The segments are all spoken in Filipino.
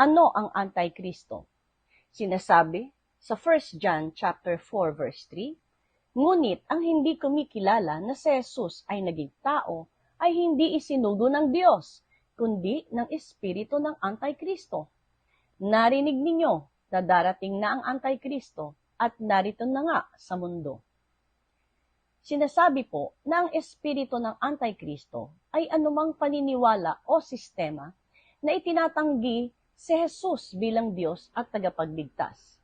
Ano ang Antikristo? Sinasabi sa 1 John chapter 4 verse 3, Ngunit ang hindi kumikilala na si Jesus ay naging tao ay hindi isinugo ng Diyos, kundi ng espiritu ng Antikristo. Narinig ninyo na darating na ang Antikristo at narito na nga sa mundo. Sinasabi po na ang espiritu ng Antikristo ay anumang paniniwala o sistema na itinatanggi si Jesus bilang Diyos at tagapagligtas.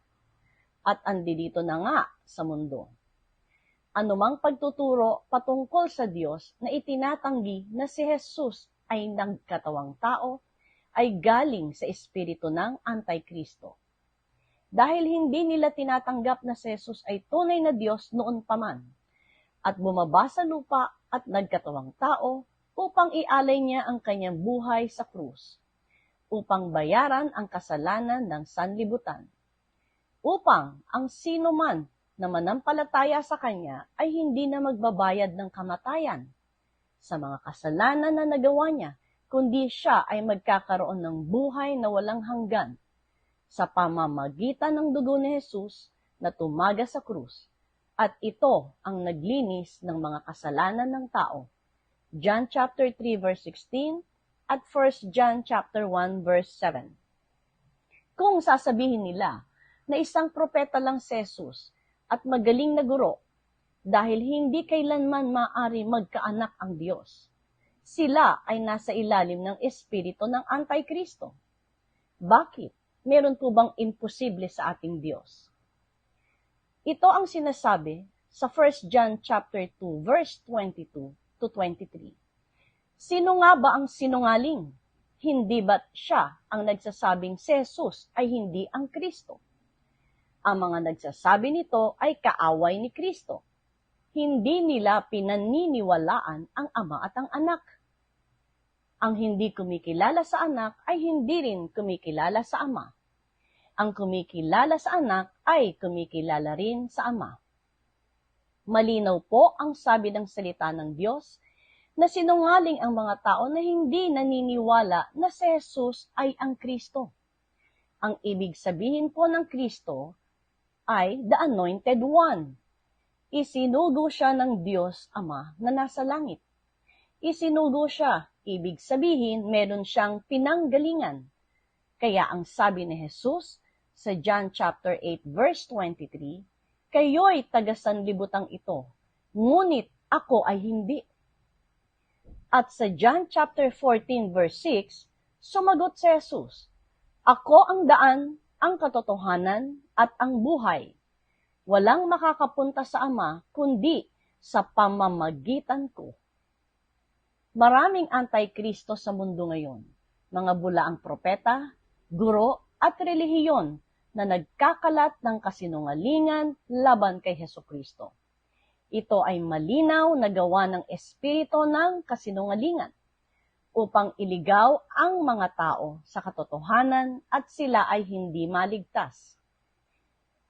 At andito na nga sa mundo. Anumang pagtuturo patungkol sa Diyos na itinatanggi na si Jesus ay nagkatawang tao ay galing sa espiritu ng Antikristo. Dahil hindi nila tinatanggap na si Jesus ay tunay na Diyos noon pa man, at bumaba sa lupa at nagkatawang tao upang ialay niya ang kanyang buhay sa krus, upang bayaran ang kasalanan ng sanlibutan, upang ang sino man na manampalataya sa kanya ay hindi na magbabayad ng kamatayan sa mga kasalanan na nagawa niya, kundi siya ay magkakaroon ng buhay na walang hanggan sa pamamagitan ng dugo ni Jesus na tumaga sa krus at ito ang naglinis ng mga kasalanan ng tao. John chapter 3 verse 16 at 1 John chapter 1 verse 7. Kung sasabihin nila na isang propeta lang si Jesus at magaling na guro dahil hindi kailanman maari magkaanak ang Diyos, sila ay nasa ilalim ng espiritu ng Antikristo. Bakit? Meron po bang imposible sa ating Diyos? Ito ang sinasabi sa 1 John chapter 2 verse 22 to 23. Sino nga ba ang sinungaling? Hindi ba't siya ang nagsasabing si Jesus ay hindi ang Kristo? Ang mga nagsasabi nito ay kaaway ni Kristo. Hindi nila pinaniniwalaan ang ama at ang anak. Ang hindi kumikilala sa anak ay hindi rin kumikilala sa ama ang kumikilala sa anak ay kumikilala rin sa ama. Malinaw po ang sabi ng salita ng Diyos na sinungaling ang mga tao na hindi naniniwala na si Jesus ay ang Kristo. Ang ibig sabihin po ng Kristo ay the Anointed One. Isinugo siya ng Diyos Ama na nasa langit. Isinugo siya, ibig sabihin meron siyang pinanggalingan. Kaya ang sabi ni Jesus, sa John chapter 8 verse 23, Kayo'y tagasanlibutang ito, ngunit ako ay hindi. At sa John chapter 14 verse 6, sumagot si Jesus, Ako ang daan, ang katotohanan, at ang buhay. Walang makakapunta sa Ama kundi sa pamamagitan ko. Maraming antikristo sa mundo ngayon, mga bulaang propeta, guro, at relihiyon na nagkakalat ng kasinungalingan laban kay Heso Kristo. Ito ay malinaw na gawa ng espiritu ng kasinungalingan upang iligaw ang mga tao sa katotohanan at sila ay hindi maligtas.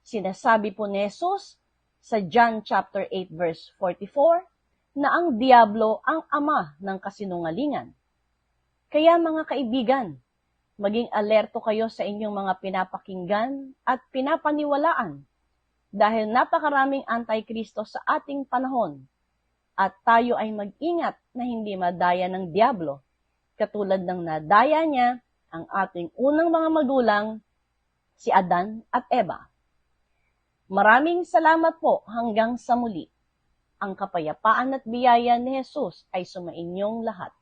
Sinasabi po ni Jesus sa John chapter 8 verse 44 na ang diablo ang ama ng kasinungalingan. Kaya mga kaibigan, maging alerto kayo sa inyong mga pinapakinggan at pinapaniwalaan dahil napakaraming antikristo sa ating panahon at tayo ay mag-ingat na hindi madaya ng Diablo katulad ng nadaya niya ang ating unang mga magulang, si Adan at Eva. Maraming salamat po hanggang sa muli. Ang kapayapaan at biyaya ni Jesus ay sumainyong lahat.